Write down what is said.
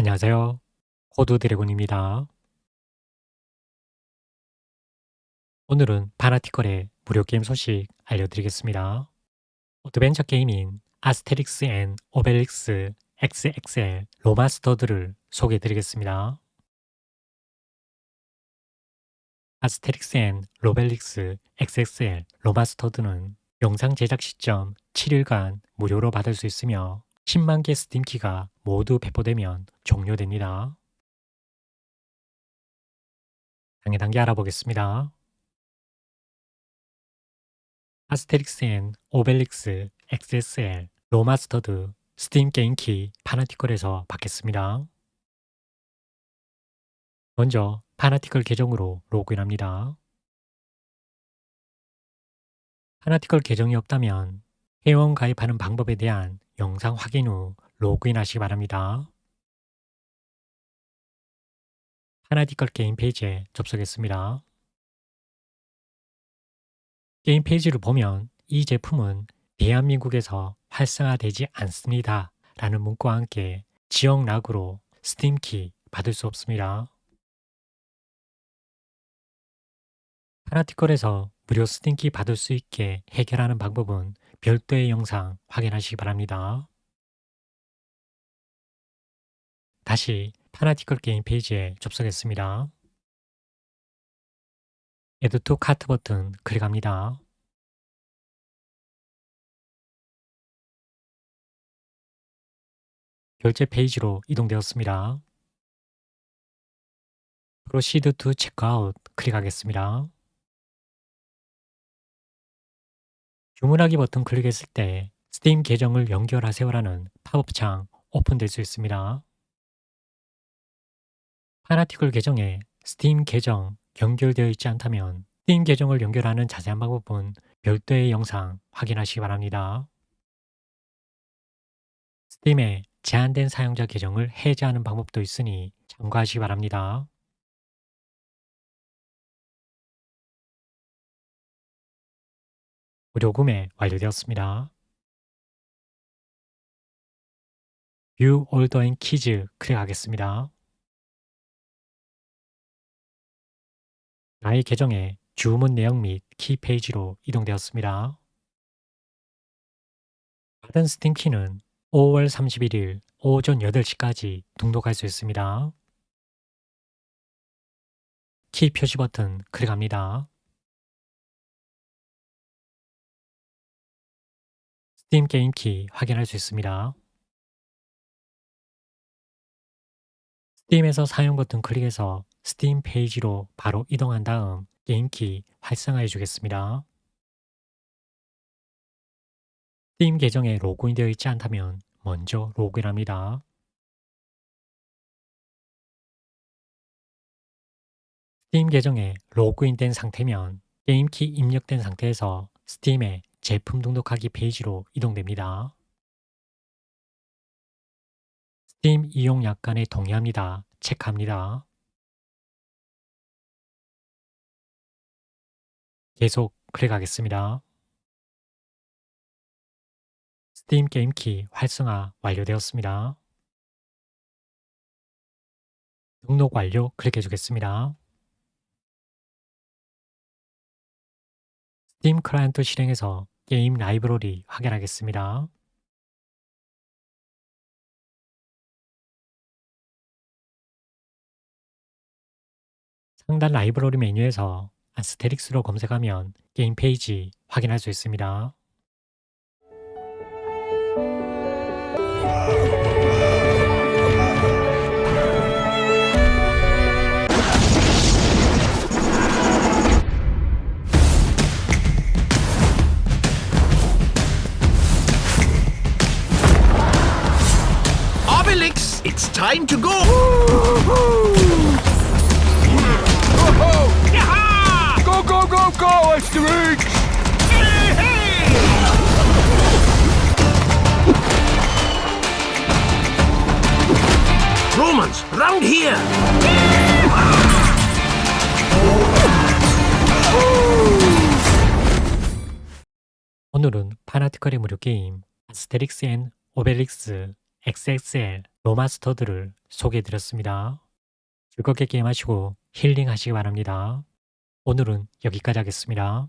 안녕하세요. 코드 드래곤입니다. 오늘은 파나티컬의 무료 게임 소식 알려드리겠습니다. 어드벤처 게임인 아스테릭스 앤 오벨릭스 XXL 로마스터드를 소개해드리겠습니다. 아스테릭스 앤 로벨릭스 XXL 로마스터드는 영상 제작 시점 7일간 무료로 받을 수 있으며 10만 개 스팀 키가 모두 배포되면 종료됩니다. 단계 단계 알아보겠습니다. 아스테릭스 앤 오벨릭스 XSL 로마스터드 스팀 게임 키 파나티컬에서 받겠습니다. 먼저 파나티컬 계정으로 로그인합니다. 파나티컬 계정이 없다면 회원 가입하는 방법에 대한 영상 확인 후 로그인 하시기 바랍니다. 파나티컬 게임 페이지에 접속했습니다. 게임 페이지를 보면 이 제품은 대한민국에서 활성화되지 않습니다. 라는 문구와 함께 지역 락으로 스팀키 받을 수 없습니다. 파나티컬에서 무료 스팀키 받을 수 있게 해결하는 방법은 별도의 영상 확인하시기 바랍니다. 다시 파나티컬 게임 페이지에 접속했습니다. To Cart 버튼 클릭합니다. 결제 페이지로 이동되었습니다. Proceed to Checkout 클릭하겠습니다. 주문하기 버튼 클릭했을 때 스팀 계정을 연결하세요라는 팝업 창 오픈될 수 있습니다. 파나티컬 계정에 스팀 계정 연결되어 있지 않다면 스팀 계정을 연결하는 자세한 방법은 별도의 영상 확인하시기 바랍니다. 스팀에 제한된 사용자 계정을 해제하는 방법도 있으니 참고하시기 바랍니다. 무료 구매 완료되었습니다. View Order and Keys 클릭하겠습니다. 나의 계정에 주문 내용 및키 페이지로 이동되었습니다. 받은 스팀 키는 5월 31일 오전 8시까지 등록할 수 있습니다. 키 표시 버튼 클릭합니다. 스팀 게임 키 확인할 수 있습니다. 스팀에서 사용 버튼 클릭해서 스팀 페이지로 바로 이동한 다음 게임 키 활성화해 주겠습니다. 스팀 계정에 로그인 되어 있지 않다면 먼저 로그인 합니다. 스팀 계정에 로그인 된 상태면 게임키 입력된 상태에서 스팀에 제품 등록하기 페이지로 이동됩니다. 스팀 이용 약관에 동의합니다. 체크합니다. 계속 클릭하겠습니다. 스팀 게임키 활성화 완료되었습니다. 등록 완료 클릭해 주겠습니다. 스팀 클라이언트 실행해서 게임 라이브러리 확인하겠습니다. 상단 라이브러리 메뉴에서 아스테릭스로 검색하면 게임 페이지 확인할 수 있습니다. Obelix, it's time to go! Yaha! Go, go, go, go, Asterix! Hey, hey! Romans, round here! 오늘은 파나티컬의 무료 게임 아스테릭스 앤 오벨릭스 XXL 로마스터드를 소개해드렸습니다. 즐겁게 게임하시고 힐링하시기 바랍니다. 오늘은 여기까지 하겠습니다.